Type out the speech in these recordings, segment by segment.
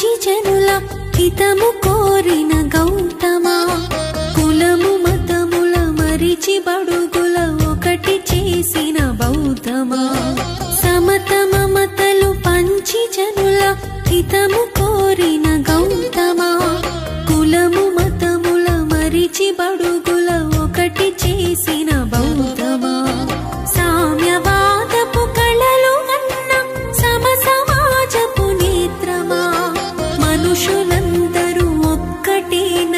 జనుల హితము కోరిన గౌతమ కులము మతముల మరిచి బడుగుల ఒకటి చేసిన బౌద్ధమ? సమత మమతలు పంచి జనుల హితము కోరిన గౌతమ కులము మతముల మరిచి బడుగుల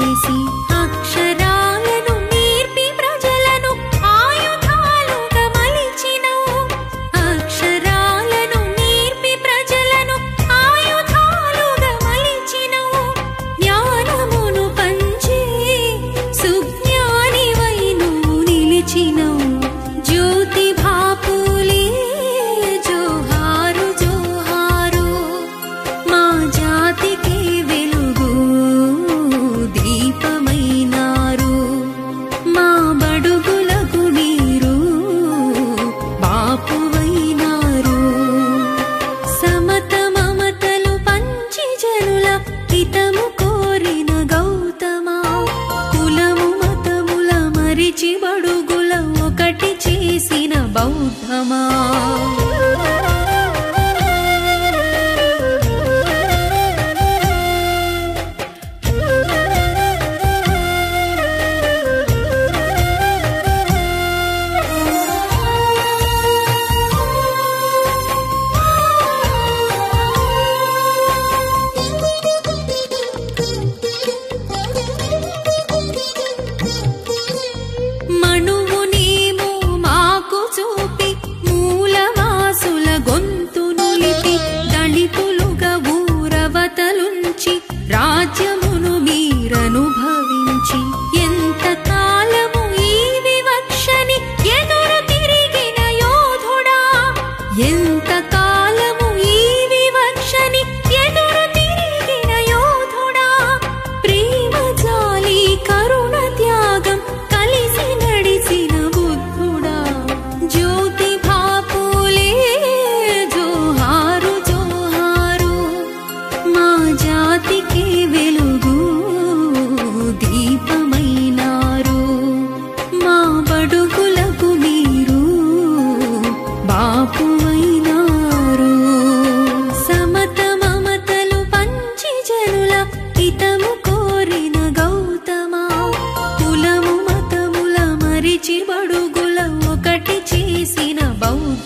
अक्षय 那么。राज्यम्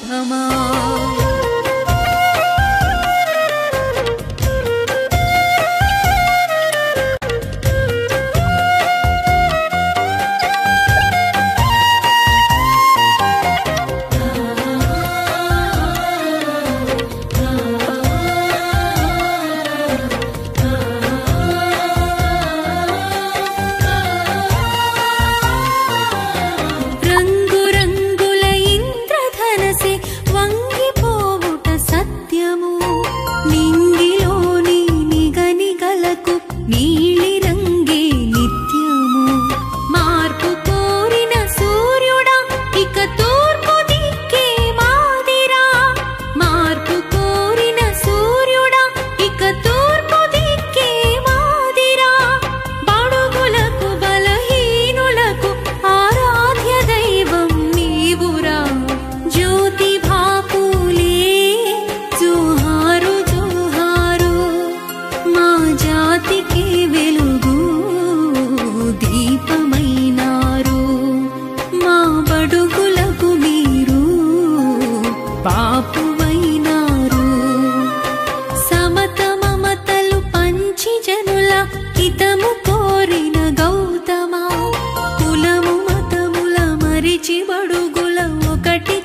好吗？కులము మరిచి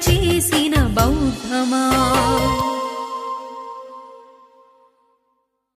చేసిన బౌద్ధమా?